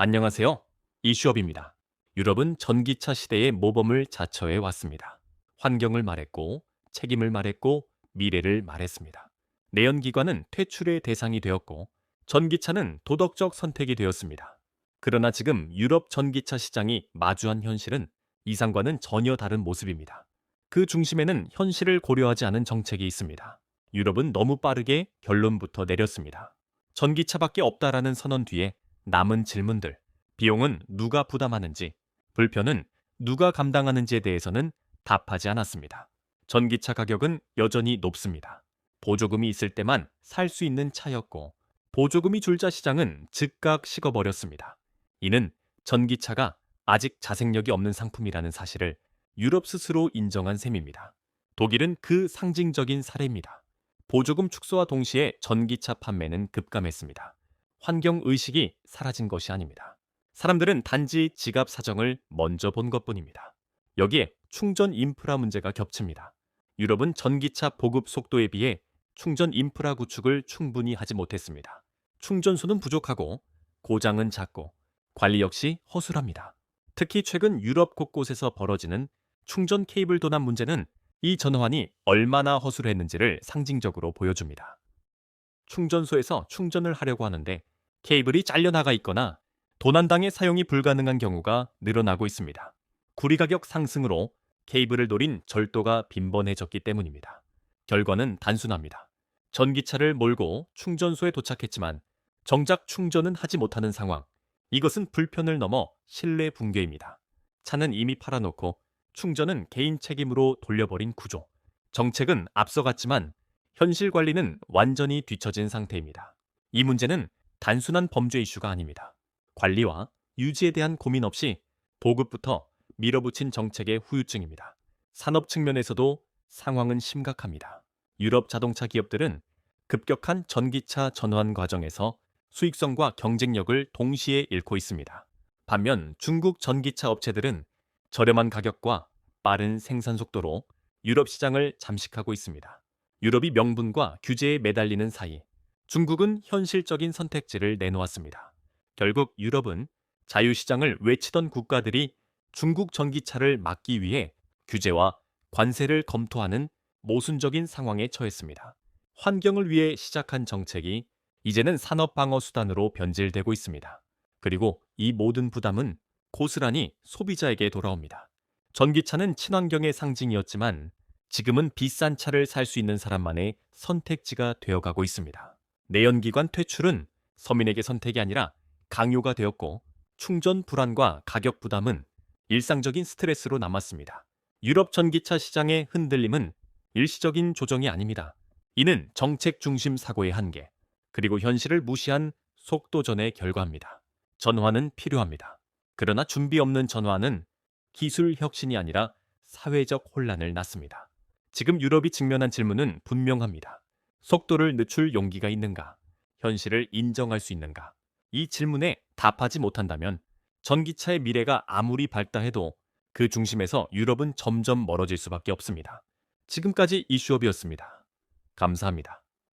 안녕하세요. 이슈업입니다. 유럽은 전기차 시대의 모범을 자처해 왔습니다. 환경을 말했고, 책임을 말했고, 미래를 말했습니다. 내연기관은 퇴출의 대상이 되었고, 전기차는 도덕적 선택이 되었습니다. 그러나 지금 유럽 전기차 시장이 마주한 현실은 이상과는 전혀 다른 모습입니다. 그 중심에는 현실을 고려하지 않은 정책이 있습니다. 유럽은 너무 빠르게 결론부터 내렸습니다. 전기차밖에 없다라는 선언 뒤에 남은 질문들, 비용은 누가 부담하는지, 불편은 누가 감당하는지에 대해서는 답하지 않았습니다. 전기차 가격은 여전히 높습니다. 보조금이 있을 때만 살 수 있는 차였고, 보조금이 줄자 시장은 즉각 식어버렸습니다. 이는 전기차가 아직 자생력이 없는 상품이라는 사실을 유럽 스스로 인정한 셈입니다. 독일은 그 상징적인 사례입니다. 보조금 축소와 동시에 전기차 판매는 급감했습니다. 환경 의식이 사라진 것이 아닙니다. 사람들은 단지 지갑 사정을 먼저 본 것뿐입니다. 여기에 충전 인프라 문제가 겹칩니다. 유럽은 전기차 보급 속도에 비해 충전 인프라 구축을 충분히 하지 못했습니다. 충전소는 부족하고 고장은 작고 관리 역시 허술합니다. 특히 최근 유럽 곳곳에서 벌어지는 충전 케이블 도난 문제는 이 전환이 얼마나 허술했는지를 상징적으로 보여줍니다. 충전소에서 충전을 하려고 하는데 케이블이 잘려나가 있거나 도난당해 사용이 불가능한 경우가 늘어나고 있습니다. 구리 가격 상승으로 케이블을 노린 절도가 빈번해졌기 때문입니다. 결과는 단순합니다. 전기차를 몰고 충전소에 도착했지만 정작 충전은 하지 못하는 상황. 이것은 불편을 넘어 신뢰 붕괴입니다. 차는 이미 팔아놓고 충전은 개인 책임으로 돌려버린 구조. 정책은 앞서갔지만 현실 관리는 완전히 뒤처진 상태입니다. 이 문제는 단순한 범죄 이슈가 아닙니다. 관리와 유지에 대한 고민 없이 보급부터 밀어붙인 정책의 후유증입니다. 산업 측면에서도 상황은 심각합니다. 유럽 자동차 기업들은 급격한 전기차 전환 과정에서 수익성과 경쟁력을 동시에 잃고 있습니다. 반면 중국 전기차 업체들은 저렴한 가격과 빠른 생산 속도로 유럽 시장을 잠식하고 있습니다. 유럽이 명분과 규제에 매달리는 사이 중국은 현실적인 선택지를 내놓았습니다. 결국 유럽은 자유시장을 외치던 국가들이 중국 전기차를 막기 위해 규제와 관세를 검토하는 모순적인 상황에 처했습니다. 환경을 위해 시작한 정책이 이제는 산업 방어 수단으로 변질되고 있습니다. 그리고 이 모든 부담은 고스란히 소비자에게 돌아옵니다. 전기차는 친환경의 상징이었지만 지금은 비싼 차를 살 수 있는 사람만의 선택지가 되어가고 있습니다. 내연기관 퇴출은 서민에게 선택이 아니라 강요가 되었고 충전 불안과 가격 부담은 일상적인 스트레스로 남았습니다. 유럽 전기차 시장의 흔들림은 일시적인 조정이 아닙니다. 이는 정책 중심 사고의 한계, 그리고 현실을 무시한 속도전의 결과입니다. 전환은 필요합니다. 그러나 준비 없는 전환은 기술 혁신이 아니라 사회적 혼란을 낳습니다. 지금 유럽이 직면한 질문은 분명합니다. 속도를 늦출 용기가 있는가? 현실을 인정할 수 있는가? 이 질문에 답하지 못한다면 전기차의 미래가 아무리 밝다해도 그 중심에서 유럽은 점점 멀어질 수밖에 없습니다. 지금까지 이슈업이었습니다. 감사합니다.